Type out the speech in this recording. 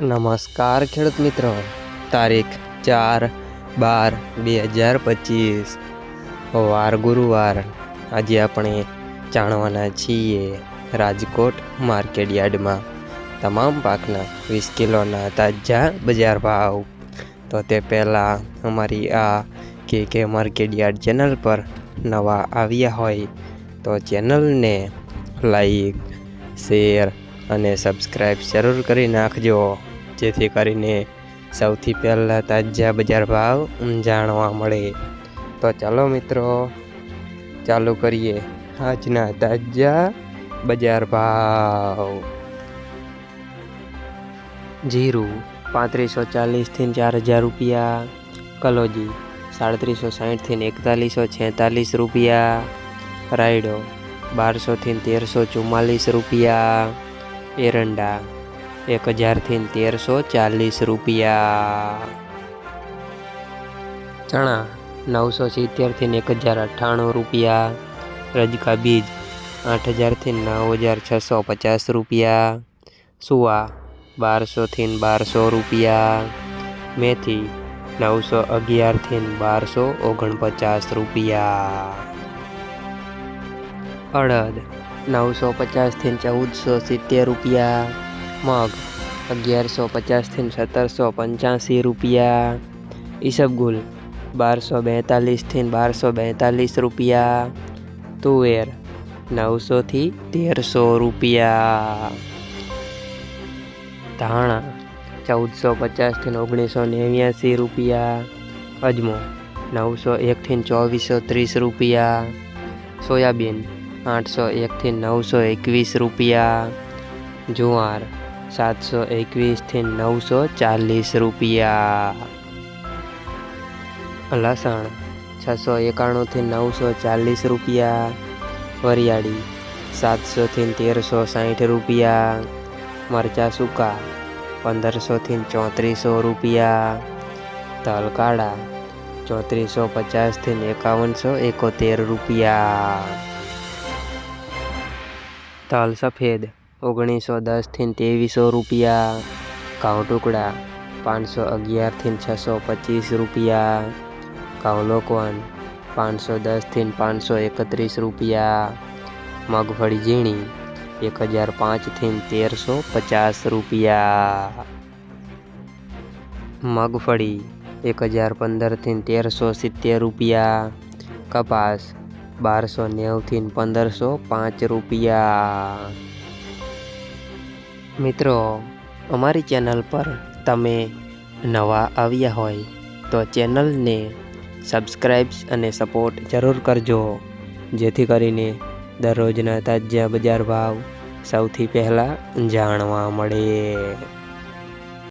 નમસ્કાર ખેડૂત મિત્રો. તારીખ ચાર બાર બે હજાર પચીસ. વાર ગુરુવાર. આજે આપણે જાણવાના છીએ રાજકોટ માર્કેટ યાર્ડમાં તમામ પાકના વીસ કિલોના તાજા બજાર ભાવ. તો તે પહેલાં અમારી આ કે કે માર્કેટયાર્ડ ચેનલ પર નવા આવ્યા હોય તો ચેનલને લાઈક, શેર અને સબસ્ક્રાઈબ જરૂર કરી નાખજો, જેથી કરીને સૌથી પહેલાં તાજા બજાર ભાવ જાણવા મળે. તો ચાલો મિત્રો, ચાલુ કરીએ આજના તાજા બજાર ભાવ. જીરું પાંત્રીસો ચાલીસથી ચાર હજાર રૂપિયા, કલોજી સાડત્રીસો સાહીઠથી એકતાલીસો છેતાલીસ રૂપિયા, રાયડો બારસોથી તેરસો ચુમ્માલીસ રૂપિયા એરંડા એક હજારથી તેરસો ચાલીસ રૂપિયા. ચણા, નવસો સિત્તેરથી એક હજાર અઠ્ઠાણું રૂપિયા. રજકા બીજ, આઠ હજારથી નવ હજાર છસો પચાસ રૂપિયા. સુવા બારસોથી બારસો રૂપિયા. મેથી, નવસો અગિયારથી બારસો ઓગણપચાસ રૂપિયા. અડદ નવસો પચાસથી ચૌદસો સિત્તેર રૂપિયા. મગ અગિયારસો પચાસથી સત્તરસો પંચ્યાસી રૂપિયા. ઈસબગુલ બારસો બેતાલીસથી બારસો બેતાલીસ રૂપિયા. તુવેર નવસોથી તેરસો રૂપિયા. ધાણા ચૌદસો પચાસથી ઓગણીસો નેવ્યાસી રૂપિયા. અજમો નવસો એકથી ચોવીસો ત્રીસ રૂપિયા. સોયાબીન આઠસો એકથી નવસો એકવીસ રૂપિયા. જુવાર, સાતસો એકવીસથી નવસો ચાલીસ રૂપિયા. લસણ, છસો એકાણુંથી નવસો ચાલીસ રૂપિયા. વરિયાળી, સાતસોથી તેરસો સાઠ રૂપિયા. મરચાં સૂકા, પંદરસોથી ચોત્રીસો રૂપિયા. તલકાળા, ચોત્રીસો પચાસથી એકાવનસો એકોતેર રૂપિયા. તલ સફેદ, ઓગણીસો દસથી ત્રેવીસો રૂપિયા. ઘઉં ટુકડા, પાંચસો અગિયારથી છસો પચીસ રૂપિયા. ઘઉં લોકોન પાંચસો દસથી પાંચસો એકત્રીસ રૂપિયા. મગફળી ઝીણી, એક હજાર પાંચથી તેરસો પચાસ રૂપિયા. મગફળી, એક હજાર પંદરથી તેરસો સિત્તેર રૂપિયા. કપાસ બારસો નેવથી પંદરસો પાંચ રૂપિયા. મિત્રો, અમારી ચેનલ પર તમે નવા આવ્યા હોય તો ચેનલને સબસ્ક્રાઈબ્સ અને સપોર્ટ જરૂર કરજો. જેથી કરીને દરરોજના તાજા બજાર ભાવ સૌથી પહેલાં જાણવા મળે.